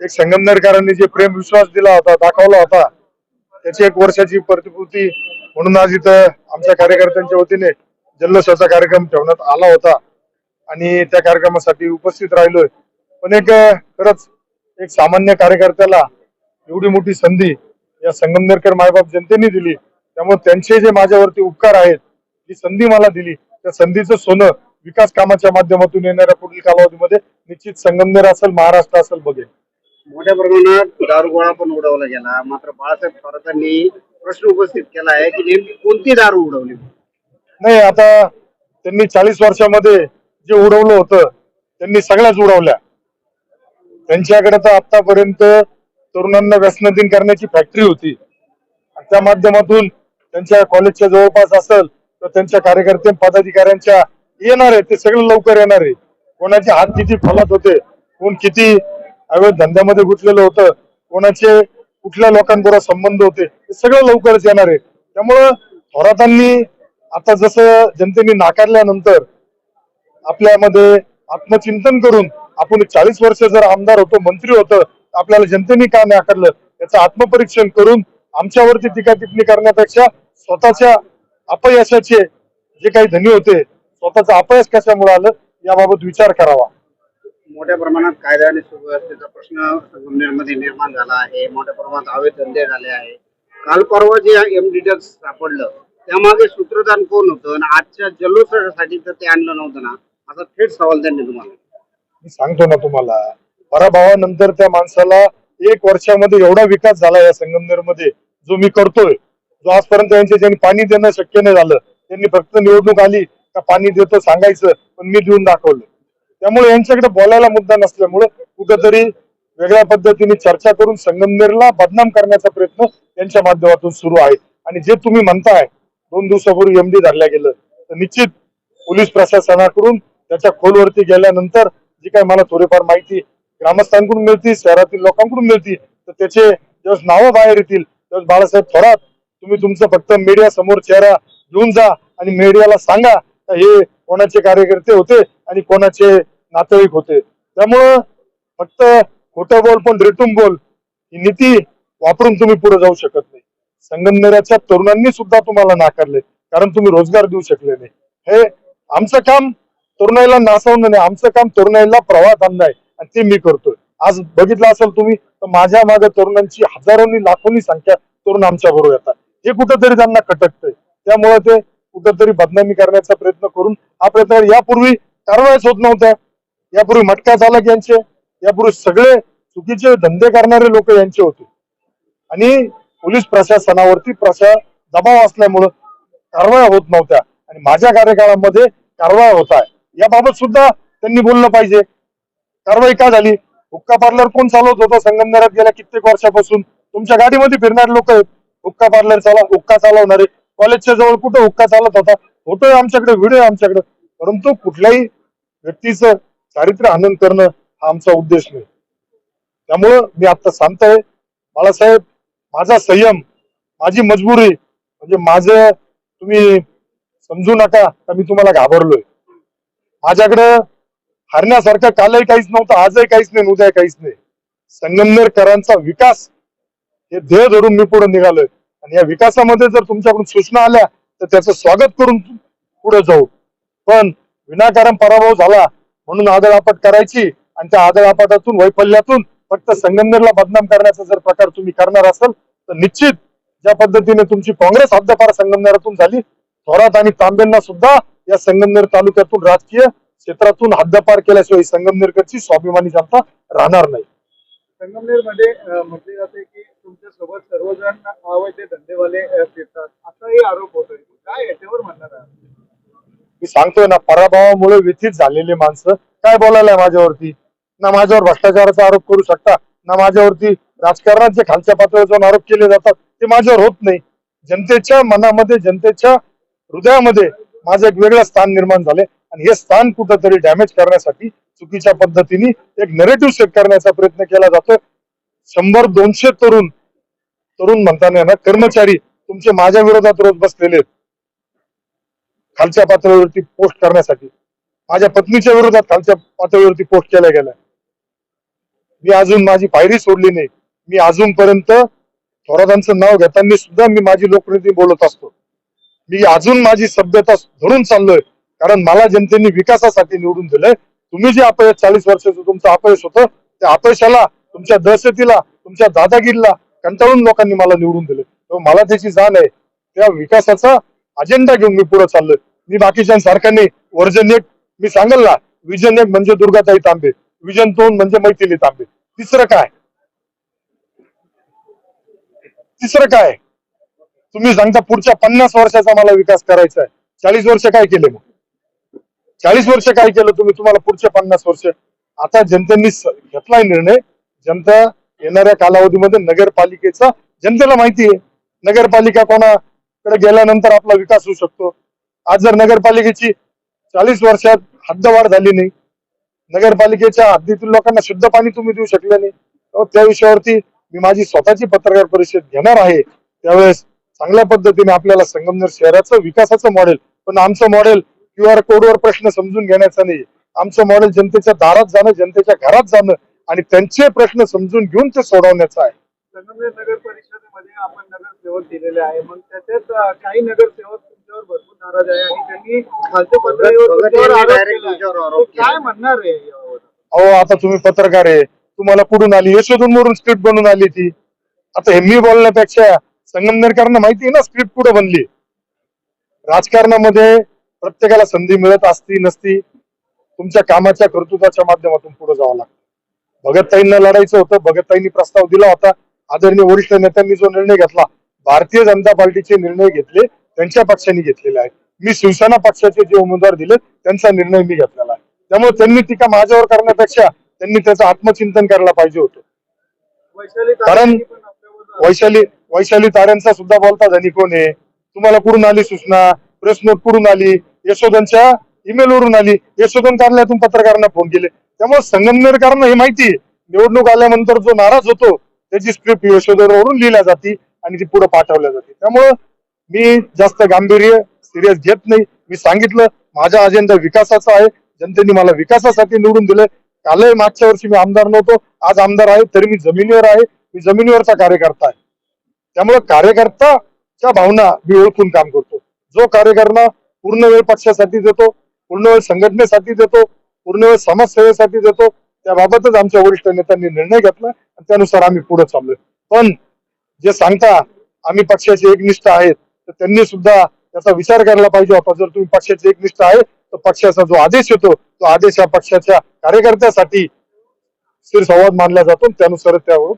एक संगमनेरकरांनी जे प्रेम विश्वास दिला होता दाखवला होता त्याची एक वर्षाची प्रतिपूर्ती म्हणून आज इथं आमच्या कार्यकर्त्यांच्या वतीने जल्लोषाचा कार्यक्रम ठेवण्यात आला होता. आणि त्या कार्यक्रमासाठी उपस्थित राहिलोय. पण एक खरंच एक सामान्य कार्यकर्त्याला एवढी मोठी संधी या संगमनेरकर मायबाप जनतेने दिली. त्यामुळे त्यांचे जे माझ्यावरती उपकार आहेत जी संधी मला दिली त्या संधीचं सोनं विकास कामाच्या माध्यमातून येणाऱ्या पुढील कालावधीमध्ये निश्चित संगमनेर असेल महाराष्ट्र असेल बघेल. मोठ्या प्रमाणात दारुगोळा पण उडवला गेला. मात्र बाळासाहेब थोरातांनी प्रश्न उपस्थित केला आहे की नेमकी कोणती दारू उडवली? नाही आता त्यांनी चाळीस वर्षामध्ये जे उडवलं होतं त्यांनी सगळ्याच उडवल्या. त्यांच्याकडे तर आतापर्यंत तरुणांना व्यसनाधीन करण्याची फॅक्टरी होती. त्या माध्यमातून त्यांच्या कॉलेजच्या जवळपास असेल तर त्यांच्या कार्यकर्ते पदाधिकाऱ्यांच्या येणार आहे ते सगळं लवकर येणार आहे. कोणाचे हात किती फलात होते कोण किती अवैध धंद्यामध्ये गुंतलेलं होतं. कोणाचे कुठल्या लोकांबरोबर संबंध होते ते सगळं लवकरच येणार आहे. त्यामुळं थोरातांनी आता जसं जनतेने नाकारल्यानंतर आपल्यामध्ये आत्मचिंतन करून आपण चाळीस वर्ष जर आमदार होतो मंत्री होतं आपल्याला जनतेने का नाकारलं? याचं आत्मपरीक्षण करून आमच्यावरती टीका टिप्पणी करण्यापेक्षा स्वतःच्या अपयशाचे जे काही धनी होते स्वतःचा अपयश कशामुळे आलं याबाबत विचार करावा. मोठ्या प्रमाणात कायदा आणि सुव्यवस्थेचा प्रश्न संगमनेरमध्ये निर्माण झाला आहे. मोठ्या प्रमाणात अवैध धंदे झाले आहे. काल परवा जे एमडीडीएल सापडलं त्यामागे सूत्रधान कोण होतं आणि आजच्या जल्लोषासाठी तर ते आणलं नव्हतं ना? असा थेट सवाल त्यांनी तुम्हाला. मी सांगतो ना तुम्हाला पराभवानंतर त्या माणसाला एक वर्षामध्ये एवढा विकास झाला या संगमनेरमध्ये जो मी करतोय. जो आजपर्यंत यांचे ज्यांनी पाणी देणं शक्य नाही झालं त्यांनी फक्त निवडणूक आली का पाणी देतो सांगायचं पण मी देऊन दाखवलं. त्यामुळे यांच्याकडे बोलायला मुद्दा नसल्यामुळं कुठेतरी वेगळ्या पद्धतीने चर्चा करून संगमनेरला बदनाम करण्याचा प्रयत्न त्यांच्या माध्यमातून सुरू आहे. आणि जे तुम्ही म्हणताय दोन दिवसापूर्वी एमडी धरल्या गेलं तर निश्चित पोलीस प्रशासनाकडून त्याच्या खोलवरती गेल्यानंतर जी काही मला थोडीफार माहिती ग्रामस्थांकडून मिळते शहरातील लोकांकडून मिळती तर त्याचे जेव्हा नावं बाहेर येतील तेव्हा बाळासाहेब थोरात तुम्ही तुमचं फक्त मीडिया समोर चेहरा घेऊन जा आणि मीडियाला सांगा हे कोणाचे कार्यकर्ते होते आणि कोणाचे नातेवाईक होते. त्यामुळं फक्त खोटं बोल पण रेटून बोल ही नीती वापरून तुम्ही पुढे जाऊ शकत नाही. संगमनेराच्या तरुणांनी सुद्धा तुम्हाला नाकारले कारण तुम्ही रोजगार देऊ शकले नाही. हे आमचं काम तरुणाईला नासवणं नाही आमचं काम तरुणाईला प्रवाहात आणणं आहे आणि ते मी करतोय. आज बघितलं असेल तुम्ही तर माझ्या मागे तरुणांची हजारोनी लाखोनी संख्या तरुण आमच्या बरोबर येतात. हे कुठंतरी त्यांना खटकतंय त्यामुळे ते कुठंतरी बदनामी करण्याचा प्रयत्न करून हा प्रयत्न यापूर्वी कारवाईच होत नव्हत्या. यापूर्वी मटका चालक यांचे यापूर्वी सगळे चुकीचे धंदे करणारे लोक यांचे होते. आणि पोलीस प्रशासनावरती प्रशा दबाव असल्यामुळं कारवाया होत नव्हत्या. आणि माझ्या कार्यकाळामध्ये कारवाया होत आहे. याबाबत सुद्धा त्यांनी बोललं पाहिजे. कारवाई का झाली? हुक्का पार्लर कोण चालवत होता? संगमनेरात गेल्या कित्येक वर्षापासून. तुमच्या गाडीमध्ये फिरणारे लोक आहेत. हुक्का पार्लर चालव हुक्का चालवणारे. कॉलेजच्या जवळ कुठं हुक्का चालत होता? होतोय आमच्याकडे व्हिडिओ आमच्याकडे. परंतु कुठल्याही व्यक्तीचं चारित्र्य हनन करणं हा आमचा उद्देश नाही. त्यामुळं मी आता सांगतोय बाळासाहेब माझा संयम माझी मजबुरी म्हणजे माझं तुम्ही समजू नका का मी तुम्हाला घाबरलोय. माझ्याकडे हरण्यासारखं कालही काहीच नव्हतं आजही काहीच नाही उद्या काहीच नाही. संगमनेरकरांचा विकास हे ध्येय धरून मी पुढे निघालोय. आणि या विकासामध्ये जर तुमच्याकडून सूचना आल्या तर त्याचं स्वागत करून पुढे जाऊ. पण विनाकारण पराभव झाला म्हणून आदळापट करायची आणि त्या आदळापटातून वैफल्यातून फक्त संगमनेरला बदनाम करण्याचा जर प्रकार तुम्ही करणार असाल तर निश्चित ज्या पद्धतीने तुमची काँग्रेस हद्दपार संगमनेरातून झाली थोरात आणि तांबेंना सुद्धा या संगमनेर तालुक्यातून राजकीय क्षेत्रातून हद्दपार केल्याशिवाय संगमनेरकडची स्वाभिमानी जनता राहणार नाही. संगमनेरमध्ये म्हटले जाते की तुमच्यासोबत सर्वजण अवैध धंदेवाले फिरतात. असाही आरोप होतोय. काय याच्यावर म्हणणार आहात? मी सांगतोय ना पराभवामुळे व्यथित झालेली माणसं काय बोलायला आहे माझ्यावरती? ना माझ्यावर भ्रष्टाचाराचा आरोप करू शकता ना माझ्यावरती राजकारणात जे खालच्या पातळीवर जाऊन आरोप केले जातात ते माझ्यावर होत नाही. जनतेच्या मनामध्ये जनतेच्या हृदयामध्ये माझं एक वेगळं स्थान निर्माण झाले आणि हे स्थान कुठंतरी डॅमेज करण्यासाठी चुकीच्या पद्धतीने एक नेरेटिव्ह सेट करण्याचा प्रयत्न केला जातोय. शंभर दोनशे तरुण तरुण म्हणताना कर्मचारी तुमचे माझ्या विरोधात रोज बसलेले आहेत. खालच्या पातळीवरती पोस्ट करण्यासाठी. माझ्या पत्नीच्या विरोधात खालच्या पातळीवरती पोस्ट केल्या गेल्या. मी अजून माझी पायरी सोडली नाही. मी अजूनपर्यंत थोरातांचं नाव घेताना सुद्धा मी माझी लोकप्रतिनिधी बोलत असतो. मी अजून माझी सभ्यता धरून चाललोय. कारण मला जनतेने विकासासाठी निवडून दिलंय. तुम्ही जे अपयश चाळीस वर्षाचं तुमचं अपयश होतं त्या अपयशाला तुमच्या दहशतीला तुमच्या दादागिरीला कंटाळून लोकांनी मला निवडून दिले मला त्याची जाण आहे. त्या विकासाचा अजेंडा घेऊन मी पुढे चाललोय. मी बाकीच्या सारख्यांनी वर्जन एक मी सांगेल ना. विजन एक म्हणजे दुर्गाताई तांबे. विजन दोन म्हणजे मैथिली तांबे. तिसरं काय? तिसरं काय? तुम्ही सांगता पुढच्या पन्नास वर्षाचा मला विकास करायचा आहे. चाळीस वर्ष काय केले मग? चाळीस वर्ष काय केलं तुम्ही? तुम्हाला पुढचे पन्नास वर्ष. आता जनतेने घेतलाय निर्णय. जनता येणाऱ्या कालावधीमध्ये नगरपालिकेचा जनतेला माहिती आहे. नगरपालिका कोणाकडे गेल्यानंतर आपला विकास होऊ शकतो. आज जर नगरपालिकेची चाळीस वर्षात हद्दवाढ झाली नाही नगरपालिकेच्या हद्दीतील लोकांना शुद्ध पाणी तुम्ही देऊ शकले नाही त्या विषयावरती मी माझी स्वतःची पत्रकार परिषद घेणार आहे. त्यावेळेस चांगल्या पद्धतीने आपल्याला संगमनेर शहराचं विकासाचं मॉडेल पण आमचं मॉडेल क्यू आर कोडवर प्रश्न समजून घेण्याचं नाही. आमचं मॉडेल जनतेच्या दारात जाणं जनतेच्या घरात जाणं आणि त्यांचे प्रश्न समजून घेऊन ते सोडवण्याचं आहे. संगमनेर नगर परिषदेमध्ये आपण नगरसेवक दिलेले आहे. मग त्याच्यात काही नगरसेवक नाराज आहे आणि त्यांनी खालच्या पातळीवर भगत तुमच्यावर यांनी आरोप direct केला आहे. तुमच्यावर आरोप तर काय केला. म्हणणार आहे यावर? अहो आता तुम्ही पत्रकार आहे तुम्हाला कुठून आली यशोधून वरून स्क्रिप्ट बनून आली ती आता हे मी बोलण्यापेक्षा संगमनेरकरांना माहिती आहे ना स्क्रिप्ट कुठं बनली राजकारणामध्ये प्रत्येकाला संधी मिळत असती नसती तुमच्या कामाच्या कर्तृत्वाच्या माध्यमातून पुढे जावं लागतं भगतताईंना लढायचं होतं भगतताईंनी प्रस्ताव दिला होता आदरणीय वरिष्ठ नेत्यांनी जो निर्णय घेतला भारतीय जनता पार्टीचे निर्णय घेतले त्यांच्या पक्षाने घेतलेले आहेत मी शिवसेना पक्षाचे जे उमेदवार दिले त्यांचा निर्णय मी घेतलेला आहे. त्यामुळे त्यांनी टीका माझ्यावर करण्यापेक्षा त्यांनी त्याचं आत्मचिंतन करायला पाहिजे होतं. कारण वैशाली वैशाली ताऱ्यांचा सुद्धा बोलता धनी कोण आहे? तुम्हाला कुठून आली सूचना? प्रेस नोट कुठून आली? यशोधनच्या ईमेल वरून आली? यशोधन कार्यालयातून पत्रकारांना फोन केले. त्यामुळे संगमनेरकरांना हे माहिती आहे. निवडणूक आल्यानंतर जो नाराज होतो त्याची स्क्रिप्ट यशोधनवरून लिहिल्या जाते आणि ती पुढे पाठवल्या जाते. त्यामुळं मी जास्त गांभीर्य सिरियस घेत नाही. मी सांगितलं माझा अजेंडा विकासाचा आहे. जनतेने मला विकासासाठी निवडून दिलं. कालही मागच्या वर्षी मी आमदार नव्हतो. आज आमदार आहे तरी मी जमिनीवर आहे. मी जमिनीवरचा कार्यकर्ता आहे. त्यामुळे कार्यकर्ताच्या भावना मी ओळखून काम करतो. जो कार्यकर्ता पूर्ण वेळ पक्षासाठी देतो पूर्ण वेळ संघटनेसाठी देतो पूर्ण वेळ समाजसेवेसाठी देतो त्याबाबतच आमच्या वरिष्ठ नेत्यांनी निर्णय घेतला आणि त्यानुसार आम्ही पुढे चाललोय. पण जे सांगता आम्ही पक्षाचे एकनिष्ठ आहेत. तर त्यांनी सुद्धा त्याचा विचार करायला पाहिजे. होता जर तुम्ही पक्षाचे एकनिष्ठ आहे तर पक्षाचा जो आदेश येतो तो आदेश हा पक्षाच्या कार्यकर्त्यासाठी स्थिर संवाद मानला जातो. त्यानुसार त्यावर